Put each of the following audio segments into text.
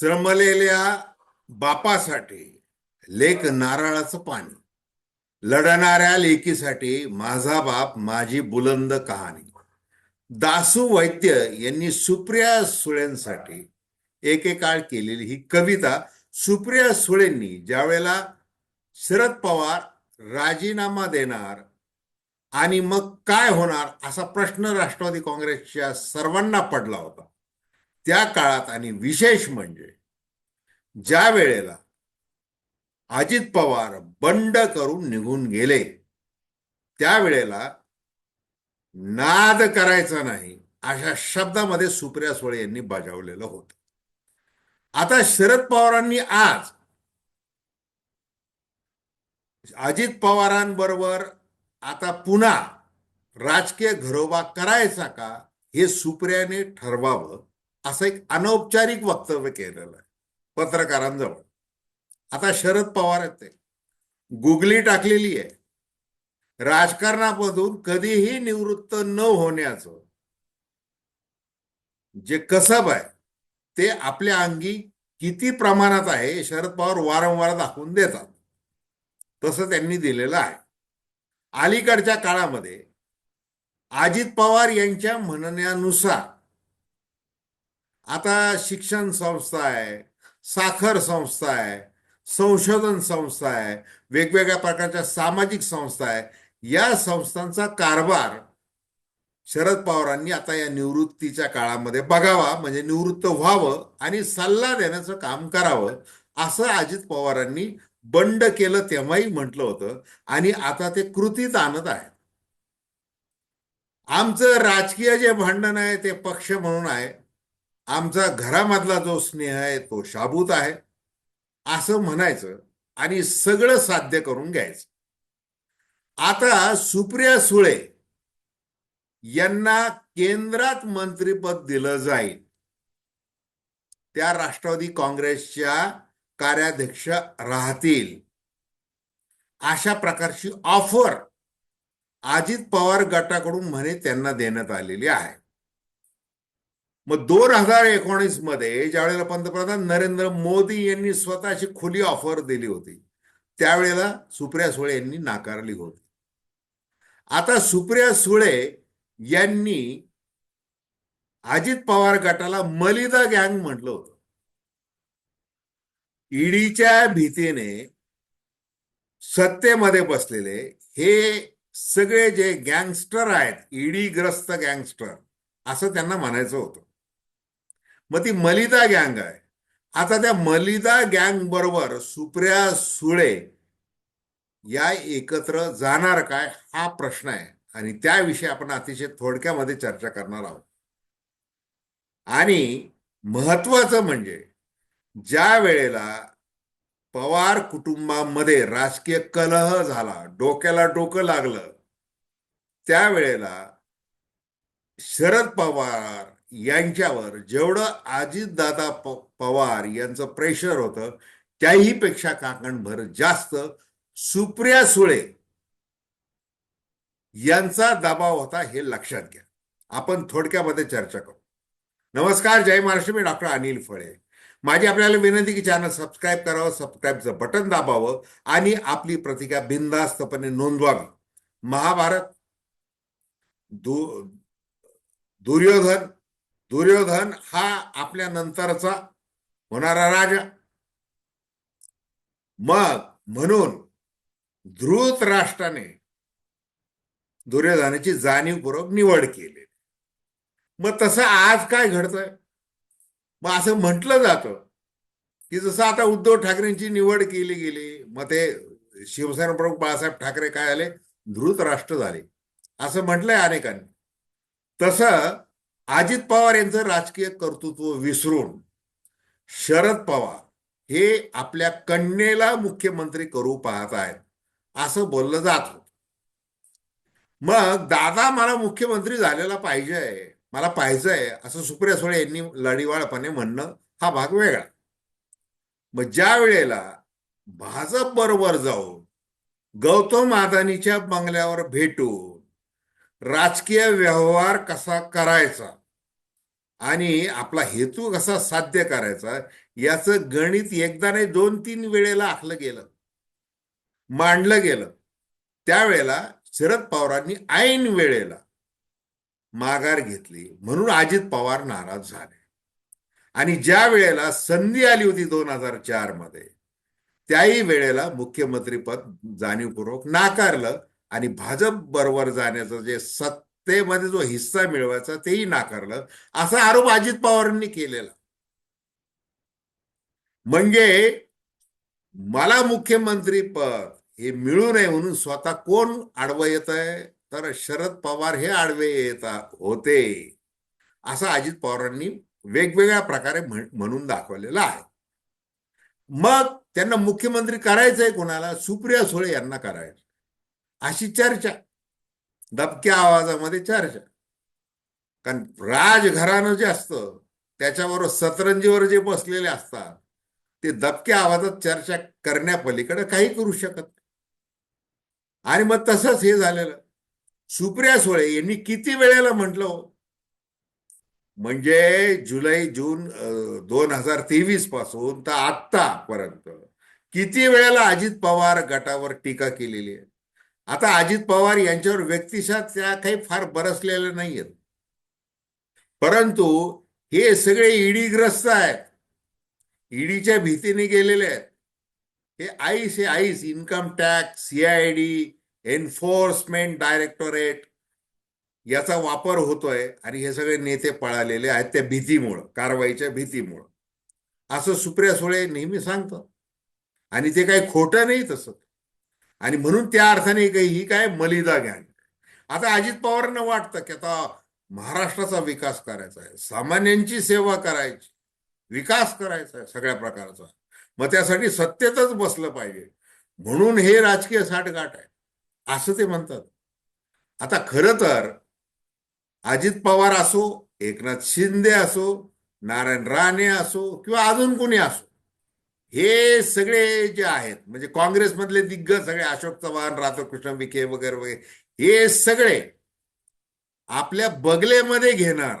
श्रमलेल्या बापासाठी लेक नारळाचं पाणी लढणाऱ्या लेकीसाठी माझा बाप माझी बुलंद कहाणी. दासू वैद्य यांनी सुप्रिया सुळेंसाठी एकेकाळ केलेली ही कविता सुप्रिया सुळेंनी ज्यावेळेला शरद पवार राजीनामा देणार आणि मग काय होणार असा प्रश्न राष्ट्रवादी काँग्रेसच्या सर्वांना पडला होता. त्या काळात आणि विशेष म्हणजे ज्या वेळेला अजित पवार बंड करून निघून गेले त्यावेळेला नाद करायचा नाही अशा शब्दामध्ये सुप्रिया सुळे यांनी बजावलेलं होतं. आता शरद पवारांनी आज अजित पवारांबरोबर आता पुन्हा राजकीय घरोबा करायचा का हे सुप्रियाने ठरवावं असं एक अनौपचारिक वक्तव्य केलेलं आहे पत्रकारांजवळ. आता शरद पवार आहेत गुगली टाकलेली आहे. राजकारणामधून कधीही निवृत्त न होण्याचं जे कसब आहे ते आपल्या अंगी किती प्रमाणात आहे शरद पवार वारंवार दाखवून देतात. तसं त्यांनी दिलेलं आहे. अलीकडच्या काळामध्ये अजित पवार यांच्या म्हणण्यानुसार आता शिक्षण संस्था आहे साखर संस्था आहे संशोधन संस्था आहे वेगवेगळ्या प्रकारच्या सामाजिक संस्था आहे. या संस्थांचा कारभार शरद पवारांनी आता या निवृत्तीच्या काळामध्ये बघावा म्हणजे निवृत्त व्हावं आणि सल्ला देण्याचं काम करावं असं अजित पवारांनी बंड केलं तेव्हाही म्हटलं होतं आणि आता ते कृतीत आणत आहेत. आमचं राजकीय जे भांडण आहे ते पक्ष म्हणून आहे. आमचा घरामधला जो स्नेह आहे तो शाबूत आहे. असं म्हणायचं आणि सगळं साध्य करून घ्यायचं. आता सुप्रिया सुळे यांना केंद्रात मंत्रीपद दिलं जाईल. त्या राष्ट्रवादी काँग्रेसच्या कार्याध्यक्ष राहतील. अशा प्रकारची ऑफर अजित पवार गटाकडून म्हणे त्यांना देण्यात आलेली आहे. मग दोन हजार एकोणीसमध्ये ज्यावेळेला पंतप्रधान नरेंद्र मोदी यांनी स्वतःची खुली ऑफर दिली होती त्यावेळेला सुप्रिया सुळे यांनी नाकारली होती. आता सुप्रिया सुळे यांनी अजित पवार गटाला मलिदा गँग म्हटलं होतं. ईडीच्या भीतीने सत्तेमध्ये बसलेले हे सगळे जे गँगस्टर आहेत ईडीग्रस्त गँगस्टर असं त्यांना म्हणायचं होतं. मग ती मलिदा गँग आहे. आता त्या मलिदा गँग बरोबर सुप्रिया सुळे या एकत्र जाणार काय हा प्रश्न आहे. आणि त्याविषयी आपण अतिशय थोडक्यामध्ये चर्चा करणार आहोत. आणि महत्वाचं म्हणजे ज्या वेळेला पवार कुटुंबामध्ये राजकीय कलह झाला डोक्याला डोकं लागलं त्यावेळेला शरद पवार यांच्यावर जेवढं अजितदादा पवार यांचं प्रेशर होतं त्याही पेक्षा काकणभर जास्त सुप्रिया सुळे यांचा दबाव होता हे लक्षात घ्या. आपण थोडक्यामध्ये चर्चा करू. नमस्कार जय महाराष्ट्र मी डॉक्टर अनिल फळे. माझी आपल्याला विनंती की चॅनल सबस्क्राईब करावं सबस्क्राईबचं बटन दाबावं आणि आपली प्रतिक्रिया बिनधास्तपणे नोंदवावी. महाभारत दु दुर्योधन दुर्योधन हा आपल्या नंतरचा होणारा राजा. मग म्हणून धृत राष्ट्राने दुर्योधनाची जाणीवपूर्वक निवड केली. मग तसं आज काय घडतंय? मग असं म्हटलं जातं की जसं आता उद्धव ठाकरेंची निवड केली गेली मग ते शिवसेना प्रमुख बाळासाहेब ठाकरे काय आले? धृत राष्ट्र झाले. असं म्हटलंय अनेकांनी. तसं अजित पवार यांचं राजकीय कर्तृत्व विसरून शरद पवार हे आपल्या कन्येला मुख्यमंत्री करू पाहत आहेत असं बोललं जात होत. मग दादा मला मुख्यमंत्री झालेला पाहिजे मला पाहिजे असं सुप्रिया सुळे यांनी लढीवाळपणे म्हणणं हा भाग वेगळा. मग ज्या वेळेला भाजप बरोबर जाऊन गौतम अदानीच्या बंगल्यावर भेटून राजकीय व्यवहार कसा करायचा आणि आपला हेतू कसा साध्य करायचा याचं गणित एकदा नाही दोन तीन वेळेला आखलं गेलं. मांडलं गेलं. त्यावेळेला शरद पवारांनी ऐन वेळेला माघार घेतली. म्हणून अजित पवार नाराज झाले. आणि ज्या वेळेला संधी आली होती दोन हजार चारमध्ये त्याही वेळेला मुख्यमंत्रीपद जाणीवपूर्वक नाकारलं आणि भाजप बरोबर जाण्याचं जे ते मध्ये जो हिस्सा मिळवायचा तेही नाकारलं. असा आरोप अजित पवारांनी केलेला. म्हणजे मला मुख्यमंत्री पद हे मिळू नये म्हणून स्वतः कोण आडवं येत आहे तर शरद पवार हे आडवे येत होते. असं अजित पवारांनी वेगवेगळ्या प्रकारे म्हणून दाखवलेलं आहे. मग त्यांना मुख्यमंत्री करायचंय कोणाला? सुप्रिया सुळे यांना करायचं. अशी चर्चा दबक्या आवाजामध्ये चर्चा कारण राजघराणं जे असतं त्याच्याबरोबर सतरंजीवर जे बसलेले असतात ते दबक्या आवाजात चर्चा करण्यापलीकडे काही करू शकत आणि मग तसंच हे झालेलं. सुप्रिया सुळे यांनी किती वेळेला म्हटलं हो? म्हणजे जुलै जून दोन हजार तेवीसपासून तर आत्तापर्यंत किती वेळेला अजित पवार गटावर टीका केलेली आहे? आता अजित पवार यांच्यावर व्यक्तिशः त्या काही फार बरसलेल्या नाहीयेत. परंतु हे सगळे ईडीग्रस्त आहेत. ईडीच्या भीतीने गेलेले आहेत. हे आईस हे ice income tax CID enforcement directorate याचा वापर होतोय आणि हे सगळे नेते पळालेले आहेत त्या भीतीमुळं कारवाईच्या भीतीमुळं. असं सुप्रिया सुळे नेहमी सांगतात. आणि ते काही खोटं नाही तसं. आणि म्हणून त्या अर्थाने काही ही काय मलिदा ज्ञान. आता अजित पवारांना वाटतं की आता महाराष्ट्राचा विकास करायचा आहे. सामान्यांची सेवा करायची. विकास करायचा आहे सगळ्या प्रकारचा. मग त्यासाठी सत्तेतच बसलं पाहिजे. म्हणून हे राजकीय साठगाठ आहे. असं ते म्हणतात. आता खरं तर अजित पवार असो एकनाथ शिंदे असो नारायण राणे असो किंवा अजून कोणी असो हे सगळे जे आहेत म्हणजे काँग्रेसमधले दिग्गज सगळे अशोक चव्हाण राधाकृष्ण विखे वगैरे वगैरे हे सगळे आपल्या बगलेमध्ये घेणार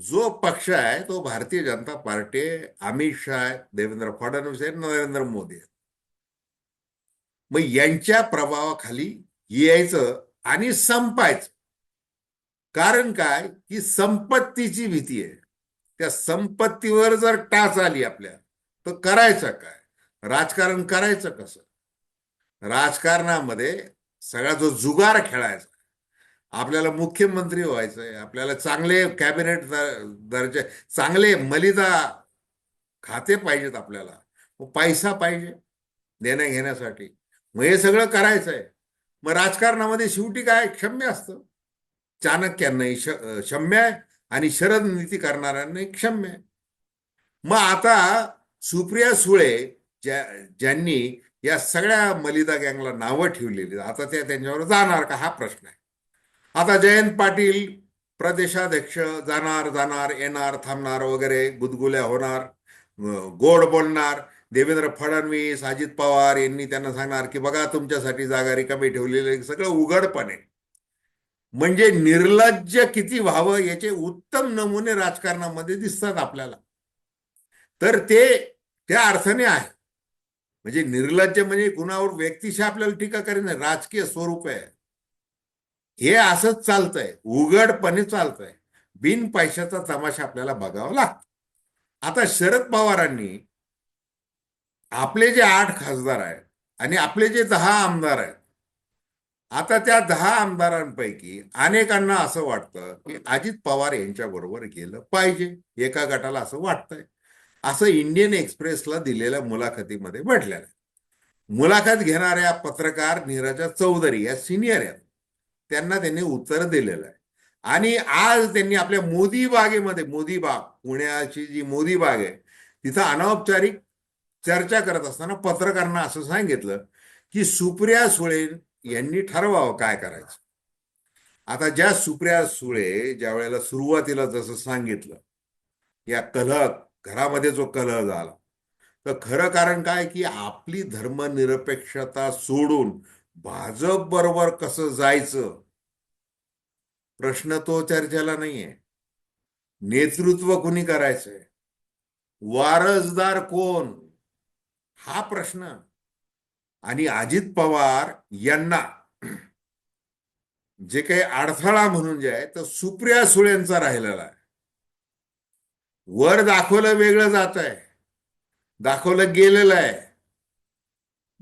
जो पक्ष आहे तो भारतीय जनता पार्टी अमित शाह देवेंद्र फडणवीस आहे नरेंद्र मोदी आहे मग यांच्या प्रभावाखाली यायचं आणि संपायचं. कारण काय? की संपत्तीची भीती आहे. त्या संपत्तीवर जर टाच आली आपल्या तर करायचं काय? राजकारण करायचं कसं? राजकारणामध्ये सगळा जो जुगार खेळायचा आपल्याला मुख्यमंत्री व्हायचंय आपल्याला चांगले कॅबिनेट दर्जा चांगले मलिदा खाते पाहिजेत आपल्याला. मग पैसा पाहिजे देण्या घेण्यासाठी. मग हे सगळं करायचंय मग राजकारणामध्ये शेवटी काय? क्षम्य असतं. चाणक्यांनाही श क्षम्य आहे आणि शरद नीती करणाऱ्यांनाही क्षम्य आहे. मग आता सुप्रिया सुळे ज्या ज्यांनी या सगळ्या मलिदा गँगला नावं ठेवलेली आता त्या त्यांच्यावर जाणार का? हा प्रश्न आहे. आता जयंत पाटील प्रदेशाध्यक्ष जाणार जाणार येणार थांबणार वगैरे गुदगुल्या होणार गोड बोलणार. देवेंद्र फडणवीस अजित पवार यांनी त्यांना सांगणार की बघा तुमच्यासाठी जागा रिकामी ठेवलेली सगळं उघडपणे. म्हणजे निर्लज्ज किती व्हावं याचे उत्तम नमुने राजकारणामध्ये दिसतात आपल्याला. तर ते त्या अर्थाने आहे म्हणजे निर्लज्ज म्हणजे कुणावर व्यक्तिशः आपल्याला टीका करेन राजकीय स्वरूप आहे. हे असंच चालतंय उघडपणे चालतंय. बिन पैशाचा तमाशा आपल्याला बघावा लागतो. आता शरद पवारांनी आपले जे आठ खासदार आहेत आणि आपले जे दहा आमदार आहेत आता त्या दहा आमदारांपैकी अनेकांना असं वाटतं की अजित पवार यांच्या बरोबर गेलं पाहिजे. एका गटाला असं वाटतंय. असं इंडियन एक्सप्रेसला दिलेल्या मुलाखतीमध्ये म्हटलेलं आहे. मुलाखत घेणाऱ्या पत्रकार नीरजा चौधरी या सिनियर आहेत. त्यांना त्यांनी उत्तर दिलेलं आहे. आणि आज त्यांनी आपल्या मोदी बागेमध्ये मोदी बाग पुण्याची जी मोदी बाग आहे तिथं अनौपचारिक चर्चा करत असताना पत्रकारांना असं सांगितलं की सुप्रिया सुळे यांनी ठरवावं काय करायचं. आता ज्या सुप्रिया सुळे ज्या वेळेला सुरुवातीला जसं सांगितलं या कलक घरामध्ये जो कलह झाला. तर खरं कारण काय की आपली धर्मनिरपेक्षता सोडून भाजप बरोबर कसं जायचं? प्रश्न तो चर्चेला नाहीये. नेतृत्व कुणी करायचंय? वारसदार कोण? हा प्रश्न. आणि अजित पवार यांना जे काही अडथळा म्हणून जे आहे तर सुप्रिया सुळेंचा राहिलेला आहे. वर दाखवलं वेगळं जात आहे दाखवलं गेलेलं आहे.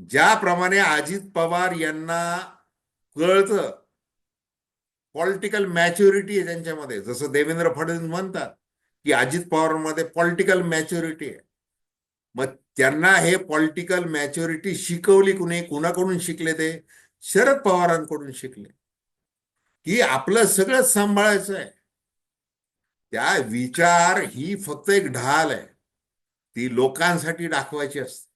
ज्याप्रमाणे अजित पवार यांना कळतं पॉलिटिकल मॅच्युरिटी आहे त्यांच्यामध्ये. जसं देवेंद्र फडणवीस म्हणतात की अजित पवारांमध्ये पॉलिटिकल मॅच्युरिटी आहे. मग त्यांना हे पॉलिटिकल मॅच्युरिटी शिकवली कुणी? कुणाकडून शिकले ते? शरद पवारांकडून शिकले. की आपलं सगळं सांभाळायचं आहे. त्या विचार ही फक्त एक ढाल आहे. ती लोकांसाठी दाखवायची असते.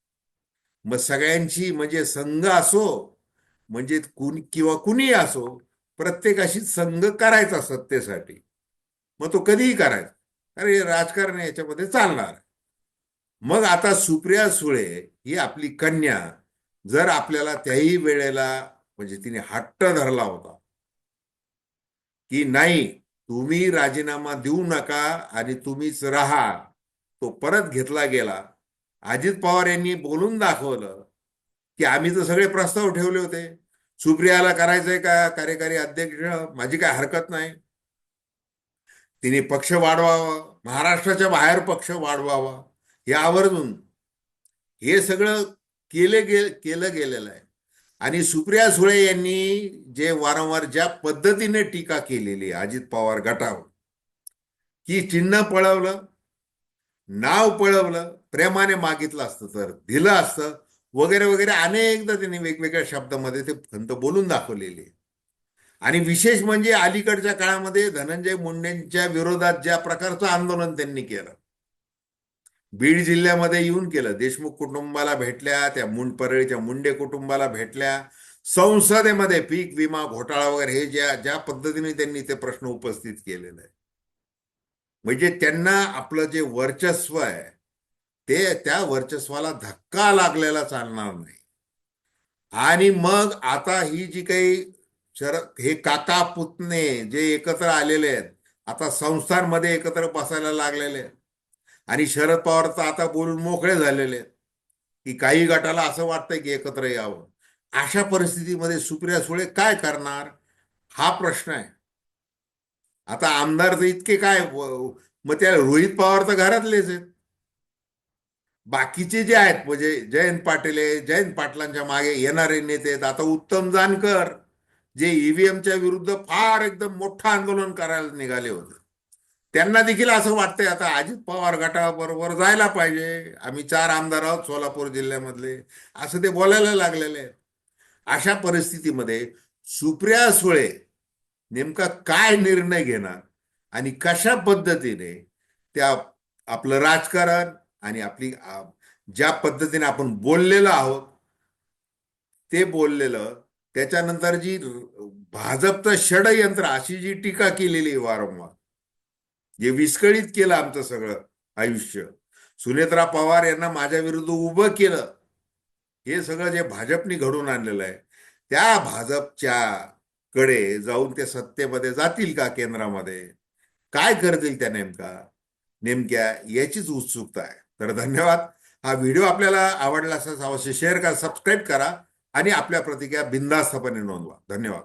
मग सगळ्यांची म्हणजे संघ असो म्हणजे कुणी किंवा कुणी असो प्रत्येकाशी संघ करायचा सत्तेसाठी. मग तो कधीही करायचा. अरे राजकारण याच्यामध्ये चालणार. मग आता सुप्रिया सुळे ही आपली कन्या जर आपल्याला त्याही वेळेला म्हणजे तिने हट्ट धरला होता. की नाही तुम्ही राजीनामा देऊ नका आणि तुम्हीच राहा. तो परत घेतला गेला. अजित पवार यांनी बोलून दाखवलं की आम्ही तर सगळे प्रस्ताव ठेवले होते. सुप्रियाला करायचंय का कार्यकारी अध्यक्ष? माझी काय हरकत नाही. तिने पक्ष वाढवावा. महाराष्ट्राच्या बाहेर पक्ष वाढवावा. हे आवर्जून हे सगळं केले गे केलं गेलेलं आहे. आणि सुप्रिया सुळे यांनी जे वारंवार ज्या पद्धतीने टीका केलेली अजित पवार गटावर की चिन्ह पळवलं नाव पळवलं प्रेमाने मागितलं असतं तर दिलं असतं वगैरे वगैरे अनेकदा त्यांनी वेगवेगळ्या शब्दामध्ये ते खंत बोलून दाखवलेले आणि विशेष म्हणजे अलीकडच्या काळामध्ये धनंजय मुंडेंच्या विरोधात ज्या प्रकारचं आंदोलन त्यांनी केलं बीड जिल्ह्यामध्ये येऊन केलं. देशमुख कुटुंबाला भेटल्या त्या मुंड परळीच्या मुंडे कुटुंबाला भेटल्या. संसदेमध्ये पीक विमा घोटाळा वगैरे हे ज्या ज्या पद्धतीने त्यांनी ते प्रश्न उपस्थित केलेले आहे म्हणजे त्यांना आपलं जे वर्चस्व आहे ते त्या वर्चस्वाला धक्का लागलेला चालणार नाही. आणि मग आता ही जी काही शरद हे काका पुतणे जे एकत्र आलेले आहेत आता संस्थांमध्ये एकत्र बसायला लागलेले आहेत. आणि शरद पवार तर आता बोलून मोकळे झालेले आहेत. की काही गटाला असं वाटतंय की एकत्र यावं. अशा परिस्थितीमध्ये सुप्रिया सुळे काय करणार? हा प्रश्न आहे. आता आमदार तर इतके काय मग त्या रोहित पवार तर घरातलेच आहेत. बाकीचे जे आहेत म्हणजे जयंत पाटील आहे जयंत पाटलांच्या मागे येणारे नेते आहेत. आता उत्तम जानकर जे ईव्हीएमच्या विरुद्ध फार एकदम मोठं आंदोलन करायला निघाले होते. त्यांना देखील असं वाटतंय आता अजित पवार गटाबरोबर जायला पाहिजे. आम्ही चार आमदार आहोत सोलापूर जिल्ह्यामधले. असं ते बोलायला लागलेले आहेत. अशा परिस्थितीमध्ये सुप्रिया सुळे नेमका काय निर्णय घेणार आणि कशा पद्धतीने त्या आपलं राजकारण आणि आपली ज्या पद्धतीने आपण बोललेलो आहोत ते बोललेलं त्याच्यानंतर जी भाजपचं षडयंत्र अशी जी टीका केलेली वारंवार जे विस्कळीत केलं आमचं सगळं आयुष्य. सुनेत्रा पवार यांना माझ्या विरुद्ध उभं केलं. हे सगळं जे भाजपनी घडून आणलेलं आहे त्या भाजपच्या कडे जाऊन ते सत्तेमध्ये जातील का केंद्रामध्ये? काय करतील त्या नेमका? नेमक्या याचीच उत्सुकता आहे. तर धन्यवाद. हा व्हिडिओ आपल्याला आवडला असं अवश्य शेअर करा सबस्क्राईब करा आणि आपल्या प्रतिक्रिया बिंदास्तपणे नोंदवा. धन्यवाद.